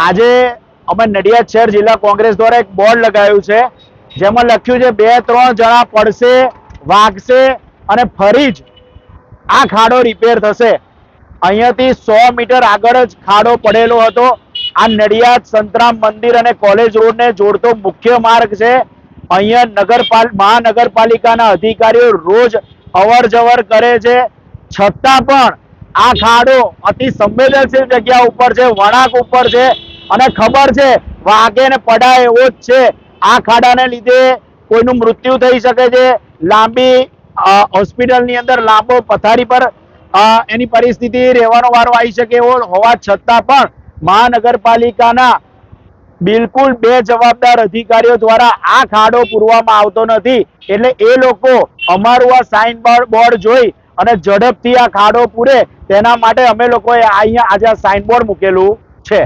આજે અમે નડિયાદ શહેર જિલ્લા કોંગ્રેસ દ્વારા એક બોર્ડ લગાવ્યું છે, જેમાં લખ્યું છે, બે ત્રણ જણા પડશે, વાગશે અને ફરી જ આ ખાડો રિપેર થશે. અહીંયાથી સો મીટર આગળ જ ખાડો પડેલો હતો. આ નડિયાદ સંતરામ મંદિર અને કોલેજ રોડને જોડતો મુખ્ય માર્ગ છે. અહીંયા નગરપાલ, મહાનગરપાલિકાના અધિકારીઓ રોજ અવર જવર કરે છે. છતાં પણ આ ખાડો અતિ સંવેદનશીલ જગ્યા ઉપર છે, વળાંક ઉપર છે. અને ખબર છે વાગે ને પડાય એવો જ છે. આ ખાડાને લીધે કોઈનું મૃત્યુ થઈ શકે છે. લાંબી હોસ્પિટલની અંદર લાંબો પથારી પર એની પરિસ્થિતિ રહેવાનો વારો આવી શકે એવો હોવા છતાં પણ મહાનગરપાલિકાના બિલકુલ બે જવાબદાર અધિકારીઓ દ્વારા આ ખાડો પૂરવામાં આવતો નથી. એટલે એ લોકો અમારું આ સાઇન બોર્ડ જોઈ અને ઝડપથી આ ખાડો પૂરે. તેના માટે અમે લોકોએ અહીંયા આજે સાઇન બોર્ડ મૂકેલું. છે.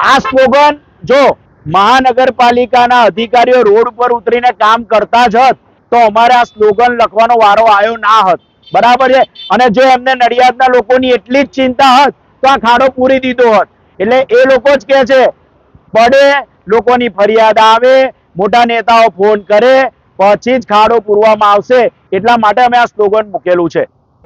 આ સ્લોગન જો મહાનગરપાલિકાના અધિકારીઓ રોડ ઉપર ઉતરીને કામ કરતા જ હોત તો અમારે આ સ્લોગન લખવાનો વારો આવ્યો ના હોત. બરાબર છે? અને જો એમને નડિયાદના લોકોની એટલી જ ચિંતા હોત તો આ ખાડો પૂરી દીધો હોત. એટલે એ લોકો જ કહે છે પડે લોકોની ફરિયાદ આવે મોટા નેતાઓ ફોન કરે પછી જ ખાડો પૂરવામાં આવશે. એટલા માટે અમે આ સ્લોગન મૂકેલું છે.